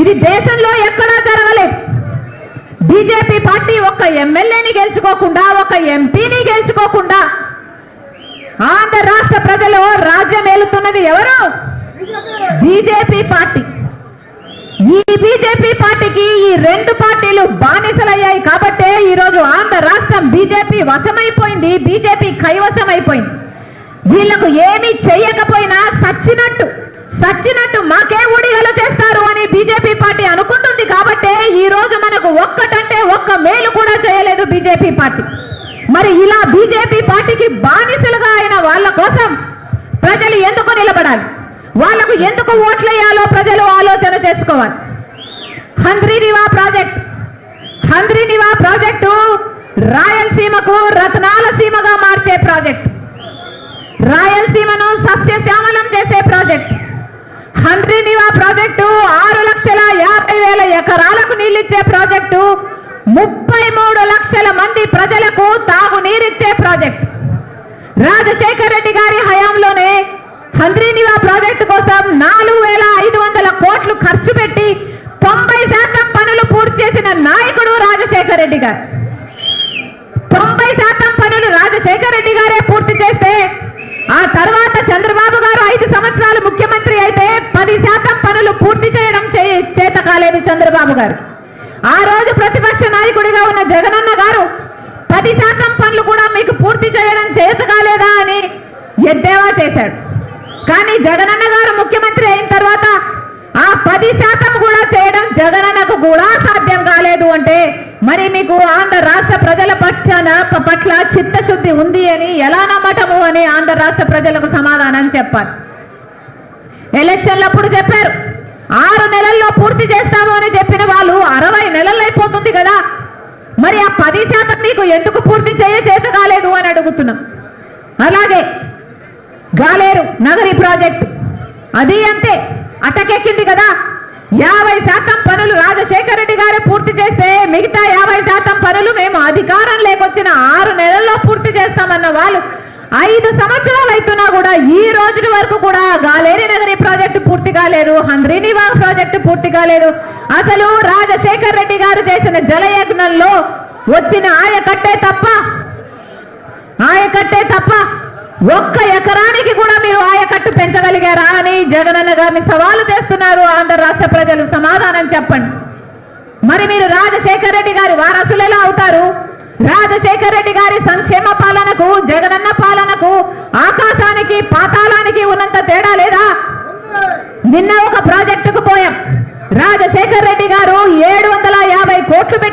ఇది దేశంలో ఎక్కడా జరగలేదు. బీజేపీ పార్టీ ఒక ఎమ్మెల్యేని గెలుచుకోకుండా ఒక ఎంపీని గెలుచుకోకుండా ఆంధ్ర రాష్ట్ర ప్రజలు రాజ్యం ఏలుతున్నది ఎవరు? BJP party. ఈ బీజేపీ పార్టీకి ఈ రెండు పార్టీలు బానిసలయ్యాయి కాబట్టే ఈరోజు ఆంధ్ర రాష్ట్రం బీజేపీ వశమైపోయింది బీజేపీ కైవసమైపోయింది అయిపోయింది వీళ్ళకు ఏమీ చెయ్యకపోయినా సచ్చినట్టు సచ్చినట్టు మాకే ఊడిగలు చేస్తారు అని బీజేపీ పార్టీ అనుకుంటుంది కాబట్టే ఈ రోజు మనకు ఒక్కటంటే ఒక్క మేలు కూడా చేయలేదు బీజేపీ పార్టీ. మరి ఇలా బీజేపీ పార్టీకి బానిసలుగా అయిన వాళ్ళ కోసం ప్రజలు ఎందుకు నిలబడాలి? వాళ్ళకు ఎందుకు ఓట్లేయాలో ప్రజలు ఆలోచన చేసుకోవాలి. హంద్రీనివా ప్రాజెక్ట్. హంద్రీనివా ప్రాజెక్టు రాయలసీమకు రత్నాల సీమగా మార్చే ప్రాజెక్ట్. రాయలసీమను సస్యశ్యామలం చేసే ప్రాజెక్ట్. హంద్రీనివా ప్రాజెక్టు ఆరు లక్షల యాభై వేల ఎకరాలకు నీళ్ళిచ్చే ప్రాజెక్టు ముప్పై మూడు లక్షల మంది ప్రజలకు తాగునీరిచ్చే ప్రాజెక్ట్. రాజశేఖర్ రెడ్డి గారి హయాంలోనే హంద్రీనివా ప్రాజెక్టు కోసం నాలుగు వేల ఐదు వందల కోట్లు ఖర్చు పెట్టి తొంభై శాతం పనులు పూర్తి చేసిన నాయకుడు రాజశేఖర్ రెడ్డి గారు. తొంభై శాతం పనులు రాజశేఖర్ రెడ్డి గారే పూర్తి చేస్తే ఆ తర్వాత చంద్రబాబు గారు ఐదు సంవత్సరాలు ముఖ్యమంత్రి అయితే పది శాతం పనులు పూర్తి చేయడం చే- చేత కాలేదు చంద్రబాబు గారు. ఆ రోజు ప్రతిపక్ష నాయకుడిగా ఉన్న జగనన్న గారు పది శాతం పనులు కూడా మీకు పూర్తి చేయడం చేత కాలేదా అని ఎద్దేవా చేశాడు. కానీ జగనన్న గారు ముఖ్యమంత్రి అయిన తర్వాత ఆ పది శాతం కూడా చేయడం జగనన్నకు కూడా సాధ్యం కాలేదు అంటే మరి మీకు ఆంధ్ర రాష్ట్ర ప్రజల పట్ల పట్ల చిత్తశుద్ధి ఉంది అని ఎలా నమ్మటము అని ఆంధ్ర రాష్ట్ర ప్రజలకు సమాధానం చెప్పాలి ఎలక్షన్లప్పుడు చెప్పారు. ఆరు నెలల్లో పూర్తి చేస్తాము అని చెప్పిన వాళ్ళు అరవై నెలలు అయిపోతుంది కదా. మరి ఆ పది శాతం మీకు ఎందుకు పూర్తి చేయ చేత కాలేదు అని అడుగుతున్నాం. అలాగే గాలేరు నగరి ప్రాజెక్టు. అది అంతే అటకెక్కింది కదా. యాభై శాతం పనులు రాజశేఖర రెడ్డి గారే పూర్తి చేస్తే మిగతా యాభై శాతం పనులు మేము అధికారం లేకొచ్చిన ఆరు నెలల్లో పూర్తి చేస్తామన్న వాళ్ళు ఐదు సంవత్సరాలు అవుతున్నా కూడా ఈ రోజు వరకు కూడా గాలేరి ప్రాజెక్టు పూర్తి కాలేదు. హంద్రీనివా ప్రాజెక్టు పూర్తి కాలేదు. అసలు రాజశేఖర్ రెడ్డి గారు చేసిన జలయజ్ఞంలో వచ్చిన ఆయకట్టే తప్ప ఆయకట్టే తప్ప ఒక్క ఎకరానికి కూడా మీరు ఆయకట్టు పెంచగలిగారా అని జగనన్న గారిని సవాలు చేస్తున్నారు ఆంధ్ర రాష్ట్ర ప్రజలు. సమాధానం చెప్పండి. మరి మీరు రాజశేఖర్ రెడ్డి గారి వారసులు ఎలా అవుతారు? రాజశేఖర్ రెడ్డి గారి సంక్షేమ పాలనకు జగనన్న పాలనకు ఆకాశానికి పాతాళానికి ఉన్నంత తేడా లేదా? నిన్న ఒక ప్రాజెక్టుకు పోయాం. రాజశేఖర్ రెడ్డి గారు ఏడు వందల యాభై కోట్లు పెట్టి